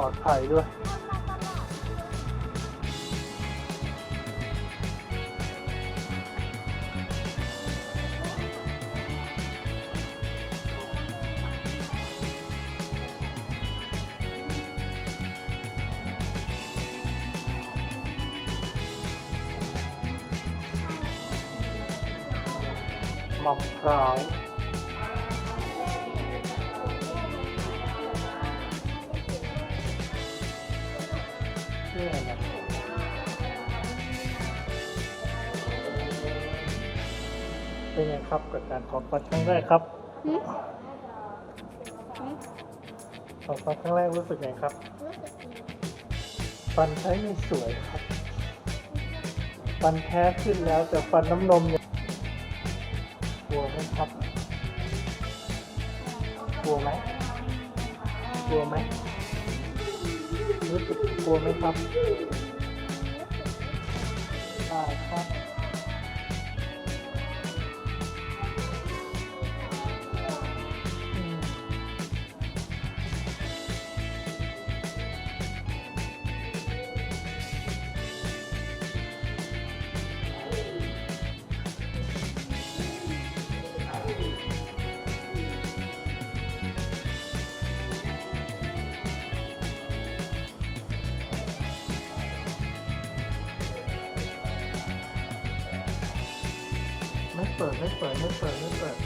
ลอดภัยด้วยมะพร้าว ชื่ออะไรนะเป็นไงครับกับการถอดฟันครั้งแรกครับถอดฟันครั้งแรกรู้สึกไงครับฟันใช้ไม่สวยครับ ฟันแท้ขึ้นแล้วแต่ฟันน้ำนมยังกลัวไหมครับ กลัวไหมกลัวไหม รู้สึกกลัวไหมครับได้ครับ เปิด ไม่เปิด ไม่เปิด ไม่เปิด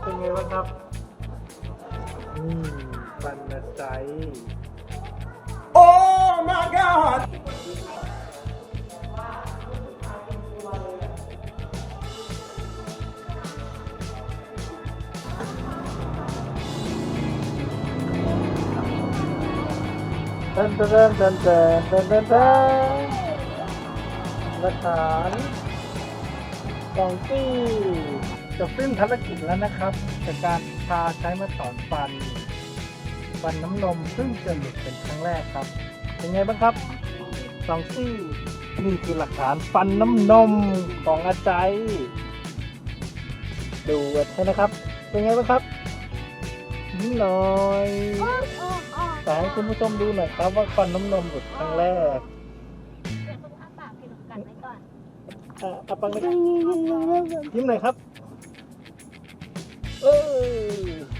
เป็นไงบ้างครับ อืมปันนะใจ เดินเดินเดินเดินเดินเดินเดินหลักฐานสองที่จะสิ้นภารกิจแล้วนะครับจากการพาใช้มาสอนฟันฟันน้ำนมซึ่งจะหลุดเป็นครั้งแรกครับ เป็นไงบ้างครับสองที่นี่คือหลักฐานฟันน้ำนมของอาจารย์ดูกันใช่นะครับ เป็นไงบ้างครับนี่หน่อยแต่ให้คุณผู้ชมดูหน่อยครับว่าฟันน้ำนมหลุดครั้งแรกเดี๋ยวต้องอ้าปากให้หนูกัดไว้ก่อนอะเอาปังเลยครับยิ้มหน่อยครับ เออ